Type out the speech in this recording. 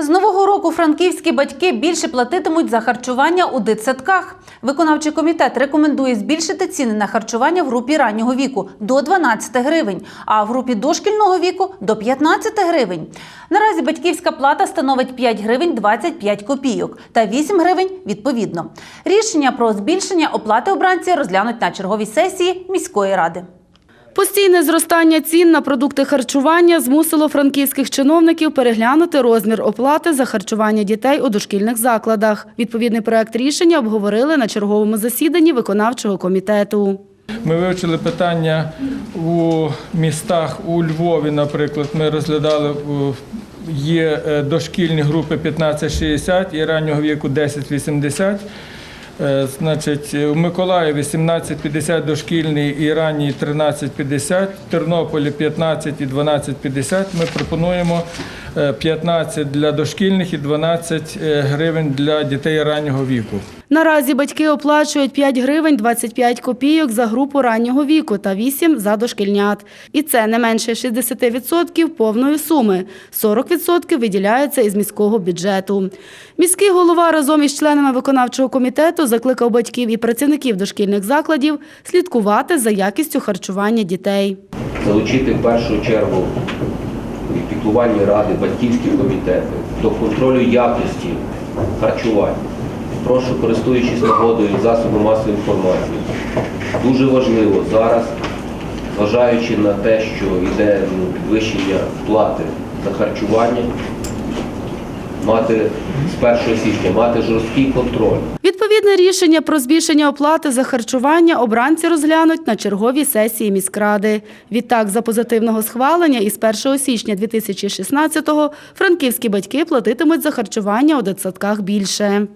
З нового року франківські батьки більше платитимуть за харчування у дитсадках. Виконавчий комітет рекомендує збільшити ціни на харчування в групі раннього віку до 12 гривень, а в групі дошкільного віку до 15 гривень. Наразі батьківська плата становить 5 гривень 25 копійок та 8 гривень відповідно. Рішення про збільшення оплати обранці розглянуть на черговій сесії міської ради. Постійне зростання цін на продукти харчування змусило франківських чиновників переглянути розмір оплати за харчування дітей у дошкільних закладах. Відповідний проект рішення обговорили на черговому засіданні виконавчого комітету. Ми вивчили питання у містах у Львові, наприклад, ми розглядали є е, дошкільні групи 15-60 і раннього віку 10-80. Е, Значить, в Миколаєві 17,50 дошкільний і ранній 13,50, в Тернополі 15 і 12,50. Ми пропонуємо 15 для дошкільних і 12 е, гривень для дітей раннього віку. Наразі батьки оплачують 5 гривень 25 копійок за групу раннього віку та 8 за дошкільнят. І це не менше 60% повної суми. 40% виділяється із міського бюджету. Міський голова разом із членами виконавчого комітету закликав батьків і працівників дошкільних закладів слідкувати за якістю харчування дітей. залучити в першу чергу піклувальні ради, батьківські комітети до контролю якості харчування. Прошу, користуючись нагодою засобу масової інформації, дуже важливо зараз, зважаючи на те, що йде підвищення плати за харчування, мати з 1 січня мати жорсткий контроль. Відповідне рішення про збільшення оплати за харчування обранці розглянуть на черговій сесії міськради. Відтак, за позитивного схвалення із 1 січня 2016-го франківські батьки платитимуть за харчування у дитсадках більше.